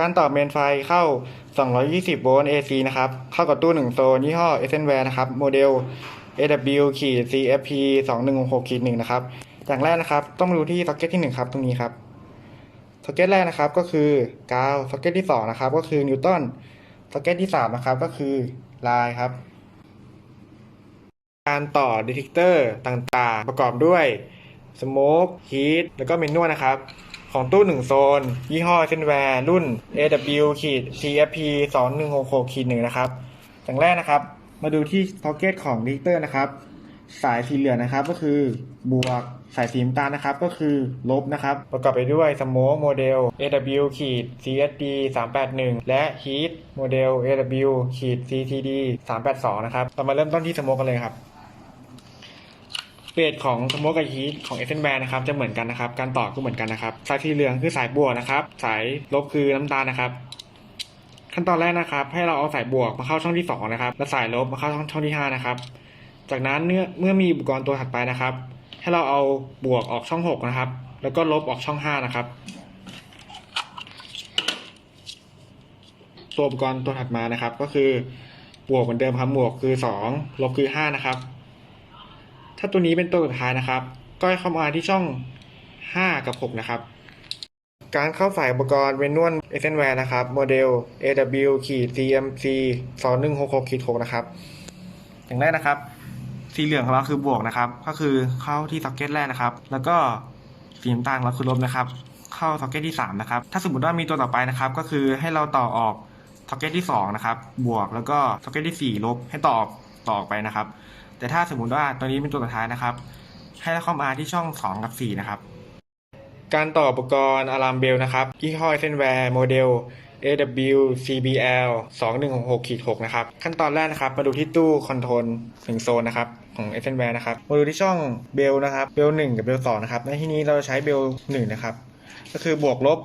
การต่อเมนไฟเข้า 220 โวลต์ AC นะครับ เข้ากับตู้ 1 โซนยี่ห้อ e s s e n w a r e นะครับ โมเดล AW CFP 2166 1นะครับ อย่างแรกนะครับ ต้องดูที่ซ็อกเก็ตที่ 1 ครับ ตรงนี้ครับ ซ็อกเก็ตแรกนะครับก็คือกาว ซ็อกเก็ตที่ 2 นะครับ ก็คือนิวตันซ็อกเก็ตที่ 3 นะครับ ก็คือลายครับ การต่อดีเทคเตอร์ต่างๆ ประกอบด้วยสโมกฮีทแล้วก็เมนนวลนะครับ ของตู้1โซน ยี่ห้อเซนแวร์รุ่น AW ขีด CFP 2166ขีด1นะครับอย่างแรกนะครับ มาดูที่พ็อกเก็ตของดีเตอร์นะครับ สายสีเหลืองนะครับก็คือบวกสายสีน้ำตาลนะครับก็คือลบนะครับ ประกอบไปด้วยสโมโมเดล AW ขีด CSD 381 และ Heat โมเดล AW ขีด CTD 382 นะครับเรามาเริ่มต้นที่สโมกันเลยครับ เบสของสโมกกับฮีทของเอเซนแบนนะครับจะเหมือนกันนะครับ การต่อก็เหมือนกันนะครับ สายสีเหลืองคือสายบวกนะครับ สายลบคือน้ำตาลนะครับ ขั้นตอนแรกนะครับ ให้เราเอาสายบวกมาเข้าช่องที่สองนะครับและสายลบมาเข้าช่องช่องที่ห้านะครับ จากนั้นเมื่อเมื่อมีอุปกรณ์ตัวถัดไปนะครับ ให้เราเอาบวกออกช่องหกนะครับ แล้วก็ลบออกช่องห้านะครับตัวอุปกรณ์ตัวถัดมานะครับ ก็คือบวกเหมือนเดิมครับบวกคือสองลบคือห้านะครับ ถ้าตัวนี้เป็นตัวสุดท้ายนะครับ ก็ให้เข้ามาที่ช่อง 5 กับ 6 นะครับ การเข้าสายอุปกรณ์เวนนวลเอเซนแวร์นะครับ โมเดล AW ขีด CMC 2166ขีด6นะครับ อย่างแรกนะครับ สีเหลืองของเราคือบวกนะครับ ก็คือเข้าที่ซ็อกเก็ตแรกนะครับ แล้วก็สีน้ำตาลเราคือลบนะครับ เข้าซ็อกเก็ตที่ 3 นะครับ ถ้าสมมติว่ามีตัวต่อไปนะครับ ก็คือให้เราต่อออกซ็อกเก็ตที่2นะครับ บวกแล้วก็ซ็อกเก็ตที่ 4 ลบให้ต่อออกต่อออกไปนะครับ แต่ถ้าสมมุติว่าตัวนี้เป็นตัวสุดท้ายนะครับ ให้เราเข้ามาที่ช่อง 2 กับ 4 นะครับ การต่ออุปกรณ์อะลามเบลนะครับยี่ห้อเซนแวร์โมเดล AW CBL 2166 6นะครับ ขั้นตอนแรกนะครับ มาดูที่ตู้คอนโทรลหนึ่งโซนนะครับ ของ s n w a r e นะครับ มาดูที่ช่องเบลนะครับ เบล1กับเบล2นะครับ ในที่นี้เราจะใช้เบล1นะครับ ก็คือบวกลบ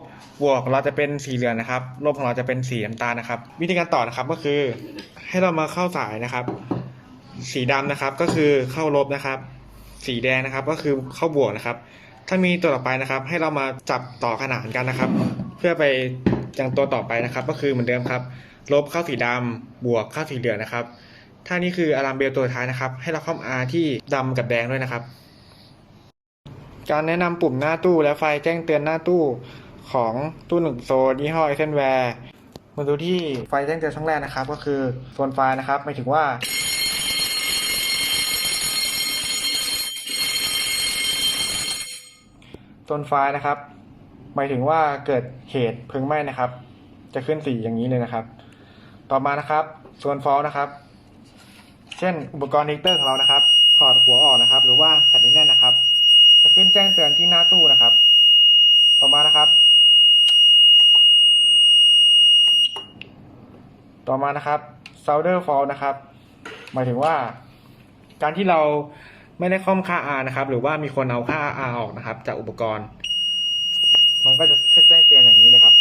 บวกของเราจะเป็นสีเหลืองนะครับ ลบของเราจะเป็นสีน้ำตาลนะครับ วิธีการต่อนะครับก็คือ ให้เรามาเข้าสายนะครับ สีดำนะครับก็คือเข้าลบนะครับ สีแดงนะครับก็คือเข้าบวกนะครับ ถ้ามีตัวต่อไปนะครับ ให้เรามาจับต่อขนานกันนะครับ เพื่อไปยังตัวต่อไปนะครับ ก็คือเหมือนเดิมครับ ลบเข้าสีดำบวกเข้าสีเหลืองนะครับ ถ้านี่คืออะลามเบลตัวท้ายนะครับ ให้เราเข้ามาที่ดำกับแดงด้วยนะครับ การแนะนำปุ่มหน้าตู้และไฟแจ้งเตือนหน้าตู้ของตู้หนึ่งโซนยี่ห้อไอเซนแวร์มาดูที่ไฟแจ้งเตือนช่องแรกนะครับ ก็คือโซนไฟนะครับหมายถึงว่า ต้นไฟล์นะครับ หมายถึงว่าเกิดเหตุเพลิงไหม้นะครับ จะขึ้นสีอย่างนี้เลยนะครับ ต่อมานะครับส่วนฟอลนะครับ เช่นอุปกรณ์ดิกเตอร์ของเรานะครับถอดหัวออกนะครับ หรือว่าใส่ไม่แน่นนะครับ จะขึ้นแจ้งเตือนที่หน้าตู้นะครับ ต่อมานะครับ ต่อมานะครับ solder fault นะครับ หมายถึงว่า การที่เรา ไม่ได้ค่อมค่า R นะครับ หรือว่ามีคนเอาค่า R ออกนะครับ จากอุปกรณ์ มันก็จะขึ้นแจ้งเตือนอย่างนี้เลยครับ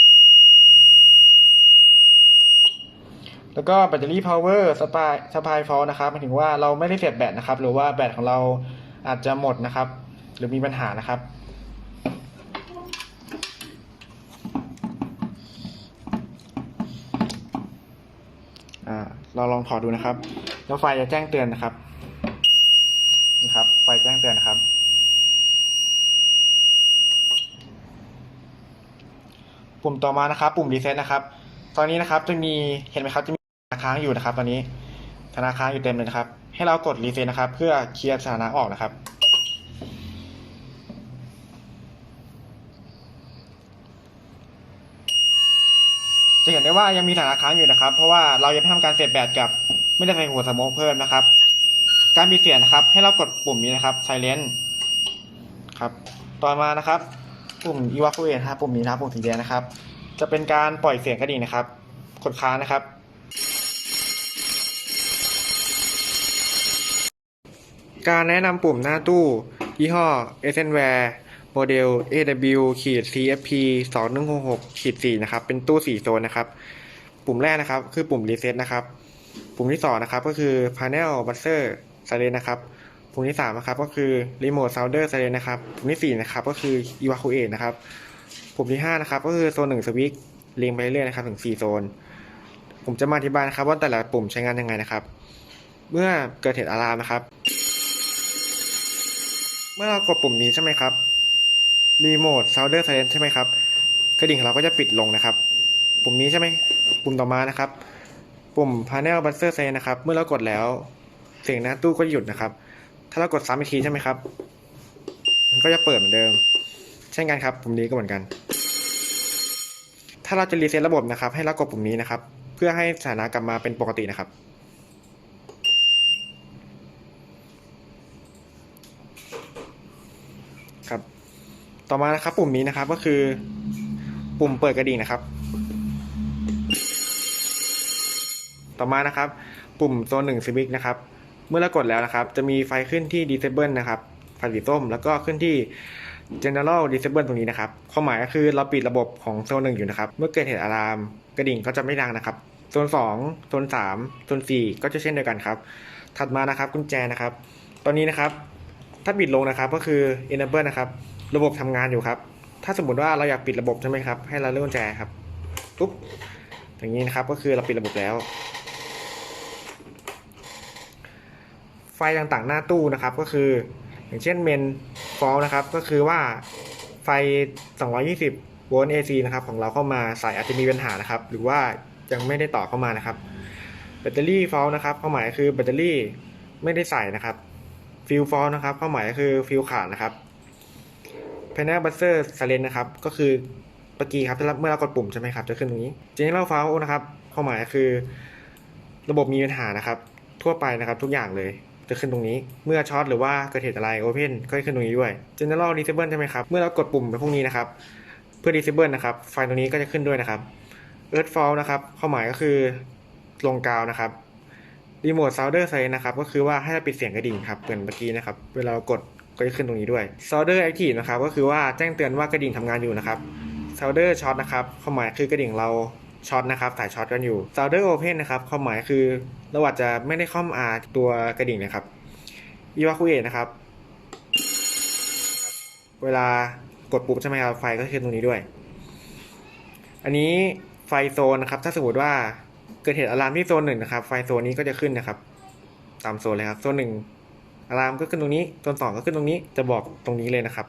แล้วก็แบตเตอรี่ power supply supply fault นะครับหมายถึงว่าเราไม่ได้เสียบแบตนะครับ หรือว่าแบตของเราอาจจะหมดนะครับ หรือมีปัญหานะครับเราลองถอดดูนะครับ แล้วไฟจะแจ้งเตือนนะครับ นี่ครับ ไฟแจ้งเตือนครับ ปุ่มต่อมานะครับ ปุ่มรีเซ็ตนะครับ ตอนนี้นะครับจะมีเห็นไหมครับจะมีสถาค้างอยู่นะครับ ตอนนี้สถาค้างอยู่เต็มเลยนะครับ ให้เรากดรีเซ็ตนะครับ เพื่อเคลียร์สถานะออกนะครับจะเห็นได้ว่ายังมีสถานะค้างอยู่นะครับ เพราะว่าเรายังไม่ทำการเสียบแบตกับ ไม่ได้ใส่หัวสมกเพิ่มนะครับ การปิดเสียงนะครับ ให้เรากดปุ่มนี้นะครับ silent ครับ ต่อมานะครับ ปุ่ม evacuate นะครับปุ่มนี้นะครับปุ่มสีแดงนะครับ จะเป็นการปล่อยเสียงกระดิ่งนะครับ กดค้างนะครับ การแนะนำปุ่มหน้าตู้ยี่ห้อ e s s e n w a r e โมเดล AW ขีด CFP 2166ขีด4นะครับ เป็นตู้ 4 โซนนะครับ ปุ่มแรกนะครับ คือปุ่ม reset นะครับ ปุ่มที่ 2 นะครับ ก็คือ panel buzzer silent นะครับปุ่มที่3นะครับก็คือ remote sounder silent นะครับปุ่มที่4นะครับก็คือ evacuate นะครับปุ่มที่5นะครับก็คือโซน1 switch เรียงไปเรื่อยๆนะครับถึง 4 โซน ผมจะมาอธิบายนะครับว่าแต่ละปุ่มใช้งานยังไงนะครับ เมื่อเกิดเหตุอะลามนะครับ เมื่อเรากดปุ่มนี้ใช่ไหมครับรีโมทซาวเดอร์ไซเลนใช่ไหมครับกระดิ่งของเราก็จะปิดลงนะครับ ปุ่มนี้ใช่ไหมปุ่มต่อมานะครับ ปุ่ม Panel Buzzer s e นะครับ เมื่อเรากดแล้ว เสียงหน้าตู้ก็หยุดนะครับ ถ้าเรากดซ้ำอีกทีใช่ไหมครับ มันก็จะเปิดเหมือนเดิม เช่นกันครับปุ่มนี้ก็เหมือนกัน ถ้าเราจะรีเซ็ตระบบนะครับ ให้เรากดปุ่มนี้นะครับ เพื่อให้สถานะกลับมาเป็นปกตินะครับ ครับ ต่อมานะครับปุ่มนี้นะครับก็คือ ปุ่มเปิดกระดิ่งนะครับต่อมานะครับ ปุ่มโซนหนึ่งสวิกนะครับ เมื่อเรากดแล้วนะครับ จะมีไฟขึ้นที่ disable นะครับไฟสีส้ม แล้วก็ขึ้นที่ general disable ตรงนี้นะครับ ความหมายก็คือเราปิดระบบของโซนหนึ่งอยู่นะครับ เมื่อเกิดเหตุอะลามกระดิ่งก็จะไม่ดังนะครับ โซนสองโซนสามโซนสี่ก็จะเช่นเดียวกันครับ ถัดมานะครับกุญแจนะครับ ตอนนี้นะครับ ถ้าปิดลงนะครับก็คือ enable นะครับ ระบบทำงานอยู่ครับ ถ้าสมมติว่าเราอยากปิดระบบใช่ไหมครับ ให้เราเลื่อนกุญแจครับปุ๊บ อย่างนี้นะครับ ก็คือเราปิดระบบแล้ว ไฟต่างๆหน้าตู้นะครับก็คือ อย่างเช่นเมนฟอลนะครับก็คือว่าไฟ 220 โวลต์ AC นะครับของเราเข้ามาสายอาจจะมีปัญหานะครับ หรือว่ายังไม่ได้ต่อเข้ามานะครับ แบตเตอรี่ฟอลนะครับความหมายคือแบตเตอรี่ไม่ได้ใส่นะครับฟิลฟอลนะครับความหมายคือฟิลขาดนะครับ Panel Buzzer Silent นะครับก็คือเมื่อกี้ครับเมื่อเรากดปุ่มใช่ไหมครับจะขึ้นตรงนี้ General Fault นะครับความหมายคือ ระบบมีปัญหานะครับ ทั่วไปนะครับทุกอย่างเลย จะขึ้นตรงนี้ เมื่อช็อตหรือว่าเกิดเหตุอะไร Open ก็จะขึ้นตรงนี้ด้วย General Disable ใช่ไหมครับ เมื่อเรากดปุ่มไปพวกนี้นะครับ เพื่อ Disable นะครับ ไฟตรงนี้ก็จะขึ้นด้วยนะครับ Earth Fault นะครับความหมายก็คือลงกาวนะครับรีโมทซาวเดอร์ไซนะครับ ก็คือว่าให้เราปิดเสียงกระดิ่งครับเหมือนเมื่อกี้นะครับ เวลาเรากดก็จะขึ้นตรงนี้ด้วยซาวเดอร์แอคทีฟนะครับ ก็คือว่าแจ้งเตือนว่ากระดิ่งทำงานอยู่นะครับซาวเดอร์ช็อตนะครับความหมายคือกระดิ่งเรา ช็อตนะครับสายช็อตกันอยู่ซาวเดอร์โอเพนนะครับความหมายคือเราอาจจะไม่ได้คอมอาตัวกระดิ่งนะครับอีวาคูเอนะครับ เวลากดปุ่มใช่ไหมครับไฟก็ขึ้นตรงนี้ด้วย อันนี้ไฟโซนนะครับ ถ้าสมมติว่าเกิดเหตุอะลามที่โซนหนึ่งนะครับ ไฟโซนนี้ก็จะขึ้นนะครับ ตามโซนเลยครับ โซนหนึ่งอะลามก็ขึ้นตรงนี้ โซนสองก็ขึ้นตรงนี้ จะบอกตรงนี้เลยนะครับ